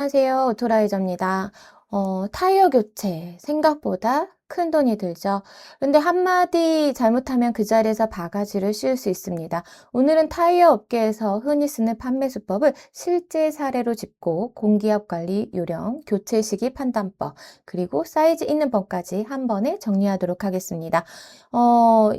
안녕하세요. 오토라이저입니다. 어, 타이어 교체 생각보다 큰 돈이 들죠. 근데 한마디 잘못하면 그 자리에서 바가지를 씌울 수 있습니다. 오늘은 타이어 업계에서 흔히 쓰는 판매 수법을 실제 사례로 짚고 공기압 관리 요령, 교체 시기 판단법, 그리고 사이즈 있는 법까지 한 번에 정리하도록 하겠습니다. 어,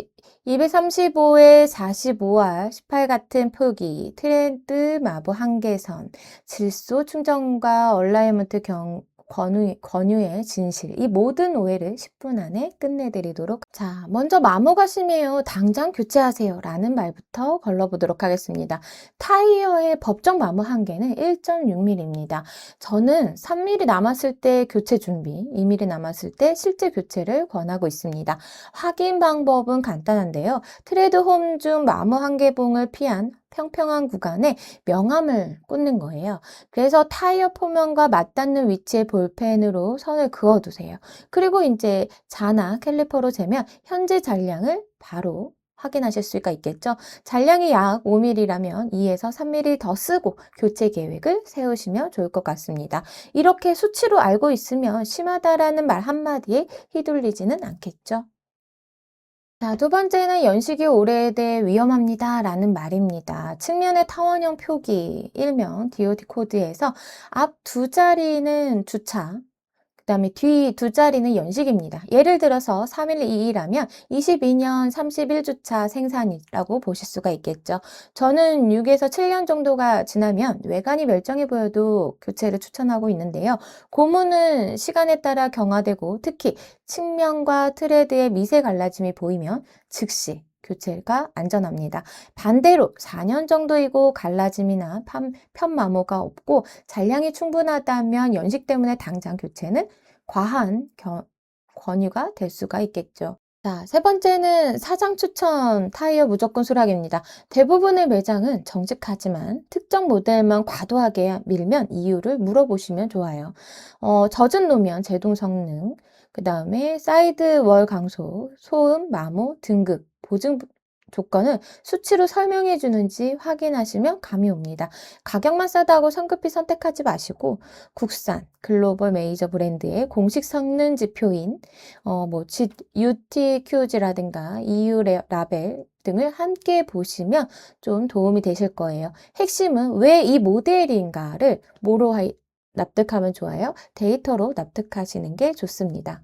235에 45R, 18 같은 표기, 트렌드, 마부 한계선, 질소 충전과 얼라이먼트 경, 권유, 권유의 진실, 이 모든 오해를 10분 안에 끝내드리도록. 자, 먼저 마모가 심해요. 당장 교체하세요. 라는 말부터 걸러보도록 하겠습니다. 타이어의 법정 마모 한계는 1.6mm입니다. 저는 3mm 남았을 때 교체 준비, 2mm 남았을 때 실제 교체를 권하고 있습니다. 확인 방법은 간단한데요. 트레드 홈 중 마모 한계봉을 피한 평평한 구간에 명암을 꽂는 거예요. 그래서 타이어 포면과 맞닿는 위치의 볼펜으로 선을 그어두세요. 그리고 이제 자나 캘리퍼로 재면 현재 잔량을 바로 확인하실 수가 있겠죠. 잔량이 약 5mm라면 2에서 3mm 더 쓰고 교체 계획을 세우시면 좋을 것 같습니다. 이렇게 수치로 알고 있으면 심하다라는 말 한마디에 휘둘리지는 않겠죠. 자, 두 번째는 연식이 오래돼 위험합니다. 라는 말입니다. 측면의 타원형 표기, 일명 DOT 코드에서 앞 두 자리는 주차, 그 다음에 뒤 두 자리는 연식입니다. 예를 들어서 3122라면 22년 31주차 생산이라고 보실 수가 있겠죠. 저는 6에서 7년 정도가 지나면 외관이 멀쩡해 보여도 교체를 추천하고 있는데요. 고무는 시간에 따라 경화되고 특히 측면과 트레드의 미세 갈라짐이 보이면 즉시 교체가 안전합니다. 반대로 4년 정도이고 갈라짐이나 편, 편마모가 없고 잔량이 충분하다면 연식 때문에 당장 교체는 과한 겨, 권유가 될 수가 있겠죠. 자, 세 번째는 사장 추천 타이어 무조건 수락입니다. 대부분의 매장은 정직하지만 특정 모델만 과도하게 밀면 이유를 물어보시면 좋아요. 어, 젖은 노면, 제동 성능, 그 다음에 사이드 월 강소, 소음, 마모, 등급, 보증 조건을 수치로 설명해 주는지 확인하시면 감이 옵니다. 가격만 싸다고 성급히 선택하지 마시고 국산 글로벌 메이저 브랜드의 공식 성능 지표인 어, 뭐 UTQG라든가 EU 라벨 등을 함께 보시면 좀 도움이 되실 거예요. 핵심은 왜 이 모델인가를 뭐로 납득하면 좋아요? 데이터로 납득하시는 게 좋습니다.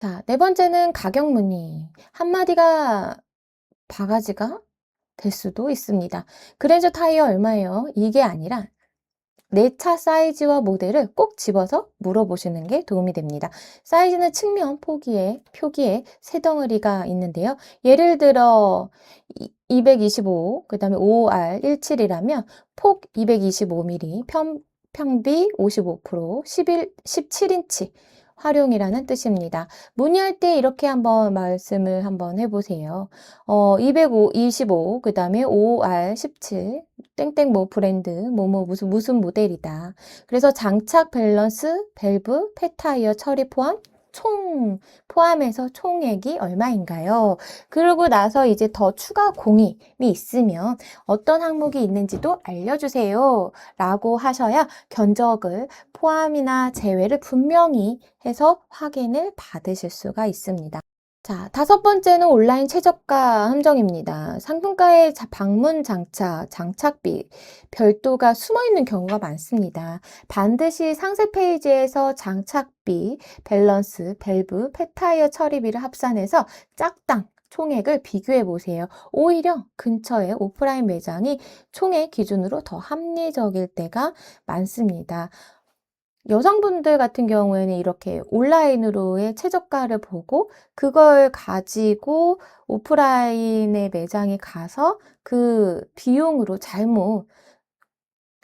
자, 네 번째는 가격 문의. 한마디가 바가지가 될 수도 있습니다. 그랜저 타이어 얼마예요? 이게 아니라 내 차 사이즈와 모델을 꼭 집어서 물어보시는 게 도움이 됩니다. 사이즈는 측면 포기에, 표기에 세 덩어리가 있는데요. 예를 들어 225, 그 다음에 5R17이라면 폭 225mm, 편, 평비 55%, 11, 17인치, 활용이라는 뜻입니다. 문의할 때 이렇게 한번 말씀을 한번 해보세요. 어, 225, 그 다음에 5R17, 땡땡 뭐 브랜드, 뭐뭐 무슨 무슨 모델이다. 그래서 장착 밸런스, 밸브, 폐타이어 처리 포함, 총 포함해서 총액이 얼마인가요? 그러고 나서 이제 더 추가 공임이 있으면 어떤 항목이 있는지도 알려주세요. 라고 하셔야 견적을 포함이나 제외를 분명히 해서 확인을 받으실 수가 있습니다. 자, 다섯 번째는 온라인 최저가 함정입니다. 상품가에 방문 장착, 장착비, 별도가 숨어 있는 경우가 많습니다. 반드시 상세 페이지에서 장착비, 밸런스, 밸브, 폐타이어 처리비를 합산해서 짝당 총액을 비교해 보세요. 오히려 근처에 오프라인 매장이 총액 기준으로 더 합리적일 때가 많습니다. 여성분들 같은 경우에는 이렇게 온라인으로의 최저가를 보고 그걸 가지고 오프라인의 매장에 가서 그 비용으로 잘못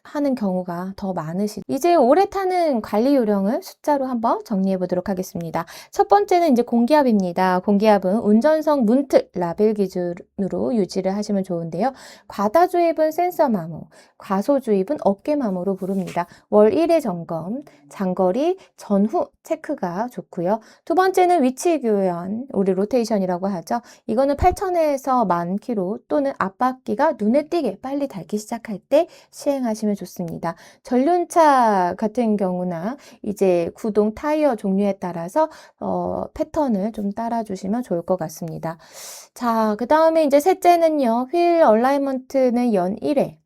하는 경우가 더 많으시. 이제 오래 타는 관리 요령을 숫자로 한번 정리해 보도록 하겠습니다. 첫 번째는 이제 공기압입니다. 공기압은 운전석 문틀 라벨 기준으로 유지를 하시면 좋은데요. 과다 주입은 센서 마모, 과소 주입은 어깨 마모로 부릅니다. 월 1회 점검, 장거리 전후 체크가 좋고요. 두 번째는 위치 교현, 우리 로테이션이라고 하죠. 이거는 8천에서 만 킬로 또는 앞바퀴가 눈에 띄게 빨리 닳기 시작할 때 시행하시면 점검하시면 좋습니다. 전륜차 같은 경우나 이제 구동 타이어 종류에 따라서 어, 패턴을 좀 따라주시면 좋을 것 같습니다. 자, 그 다음에 이제 셋째는요, 휠 얼라이먼트는 연 1회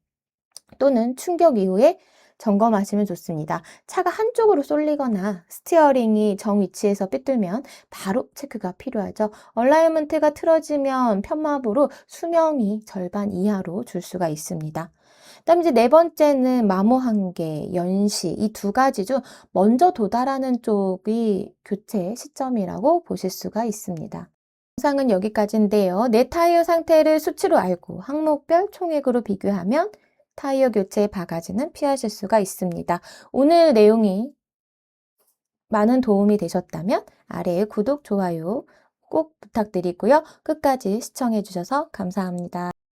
또는 충격 이후에 점검하시면 좋습니다. 차가 한쪽으로 쏠리거나 스티어링이 정 위치에서 삐뚤면 바로 체크가 필요하죠. 얼라이먼트가 틀어지면 편마부로 수명이 절반 이하로 줄 수가 있습니다. 그다음 이제 네 번째는 마모 한계, 연시 이 두 가지 중 먼저 도달하는 쪽이 교체 시점이라고 보실 수가 있습니다. 영상은 여기까지인데요. 내 타이어 상태를 수치로 알고 항목별 총액으로 비교하면 타이어 교체 바가지는 피하실 수가 있습니다. 오늘 내용이 많은 도움이 되셨다면 아래에 구독, 좋아요 꼭 부탁드리고요. 끝까지 시청해 주셔서 감사합니다.